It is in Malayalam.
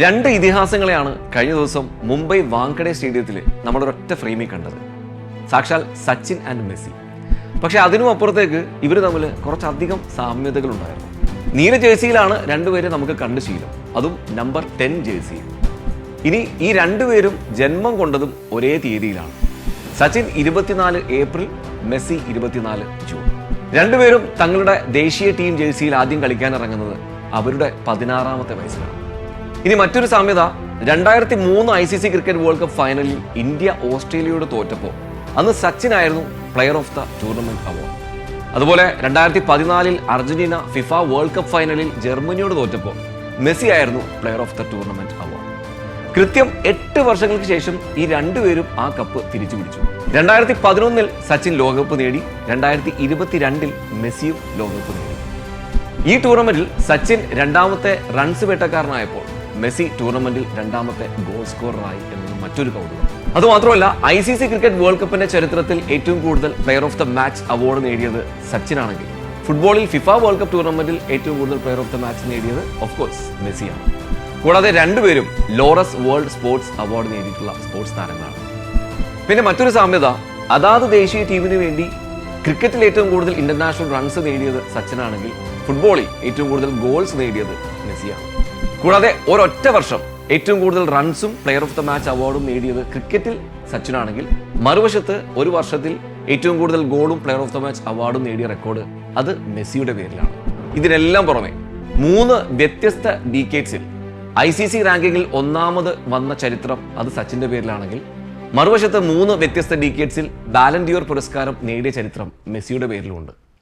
രണ്ട് ഇതിഹാസങ്ങളെയാണ് കഴിഞ്ഞ ദിവസം മുംബൈ വാങ്കഡെ സ്റ്റേഡിയത്തിൽ നമ്മൾ ഒരൊറ്റ ഫ്രെയിമിൽ കണ്ടത്. സാക്ഷാൽ സച്ചിൻ ആൻഡ് മെസ്സി. പക്ഷേ അതിനും അപ്പുറത്തേക്ക് ഇവർ തമ്മിൽ കുറച്ചധികം സാമ്യതകൾ ഉണ്ടായിരുന്നു നീല ജേഴ്സിയിലാണ് രണ്ടുപേരെ നമുക്ക് കണ്ട് ശീലം. അതും നമ്പർ ടെൻ ജേഴ്സിയിൽ ഇനി ഈ രണ്ടുപേരും ജന്മം കൊണ്ടതും ഒരേ തീയതിയിലാണ്. സച്ചിൻ ഇരുപത്തിനാല് ഏപ്രിൽ മെസ്സി ഇരുപത്തിനാല് ജൂൺ. രണ്ടുപേരും തങ്ങളുടെ ദേശീയ ടീം ജേഴ്സിയിൽ ആദ്യം കളിക്കാൻ ഇറങ്ങുന്നത് അവരുടെ പതിനാറാമത്തെ വയസ്സിലാണ്. ഇനി മറ്റൊരു സാമ്യത. രണ്ടായിരത്തി മൂന്ന് I C C cricket world cup ഫൈനലിൽ ഇന്ത്യ ഓസ്ട്രേലിയയോട് തോറ്റപ്പോൾ അന്ന് സച്ചിൻ ആയിരുന്നു player of the tournament award. അതുപോലെ രണ്ടായിരത്തി പതിനാലിൽ അർജന്റീന ഫിഫ വേൾഡ് കപ്പ് ഫൈനലിൽ ജർമ്മനിയോട് തോറ്റപ്പോൾ മെസ്സി ആയിരുന്നു player of the tournament award. കൃത്യം എട്ട് വർഷങ്ങൾക്ക് ശേഷം ഈ രണ്ടുപേരും ആ കപ്പ് തിരിച്ചു പിടിച്ചു രണ്ടായിരത്തി പതിനൊന്നിൽ സച്ചിൻ ലോകകപ്പ് നേടി രണ്ടായിരത്തി ഇരുപത്തിരണ്ടിൽ മെസ്സിയും ലോകകപ്പ് നേടി. ഈ ടൂർണമെന്റിൽ സച്ചിൻ രണ്ടാമത്തെ റൺസ് വേട്ടക്കാരനായപ്പോൾ മെസ്സി ടൂർണമെന്റിൽ രണ്ടാമത്തെ ഗോൾ സ്കോററായി എന്നത് മറ്റൊരു കൗതുകം. അതുമാത്രമല്ല I C C cricket world കപ്പിന്റെ ചരിത്രത്തിൽ ഏറ്റവും കൂടുതൽ player of the match award നേടിയത് സച്ചിനാണെങ്കിൽ. ഫുട്ബോളിൽ ഫിഫ വേൾഡ് കപ്പ് ടൂർണമെന്റിൽ ഏറ്റവും കൂടുതൽ പ്ലെയർ ഓഫ് ദ മാച്ച് നേടിയത് ഓഫ് കോഴ്സ് മെസ്സിയാണ്. കൂടാതെ രണ്ടുപേരും ലോറസ് വേൾഡ് സ്പോർട്സ് അവാർഡ് നേടിയിട്ടുള്ള സ്പോർട്സ് താരങ്ങളാണ്. പിന്നെ മറ്റൊരു സാമ്യത അതാത് ദേശീയ ടീമിന് വേണ്ടി ക്രിക്കറ്റിൽ ഏറ്റവും കൂടുതൽ ഇന്റർനാഷണൽ റൺസ് നേടിയത് സച്ചിനാണെങ്കിൽ ഫുട്ബോളിൽ ഏറ്റവും കൂടുതൽ ഗോൾസ് നേടിയത് മെസ്സിയാണ്. കൂടാതെ ഒരൊറ്റ വർഷം ഏറ്റവും കൂടുതൽ റൺസും പ്ലെയർ ഓഫ് ദ മാച്ച് അവാർഡും നേടിയത് ക്രിക്കറ്റിൽ സച്ചിനാണെങ്കിൽ മറുവശത്ത് ഒരു വർഷത്തിൽ ഏറ്റവും കൂടുതൽ ഗോളും പ്ലെയർ ഓഫ് ദ മാച്ച് അവാർഡും നേടിയ റെക്കോർഡ് അത് മെസ്സിയുടെ പേരിലാണ്. ഇതിനെല്ലാം പുറമെ മൂന്ന് വ്യത്യസ്ത ഡീക്കേറ്റ്സിൽ ഐ സി സി റാങ്കിങ്ങിൽ ഒന്നാമത് വന്ന ചരിത്രം അത് സച്ചിന്റെ പേരിലാണെങ്കിൽ മറുവശത്ത് മൂന്ന് വ്യത്യസ്ത ഡീക്കേറ്റ്സിൽ ബാലൻഡിയോർ പുരസ്കാരം നേടിയ ചരിത്രം മെസ്സിയുടെ പേരിലുമുണ്ട്.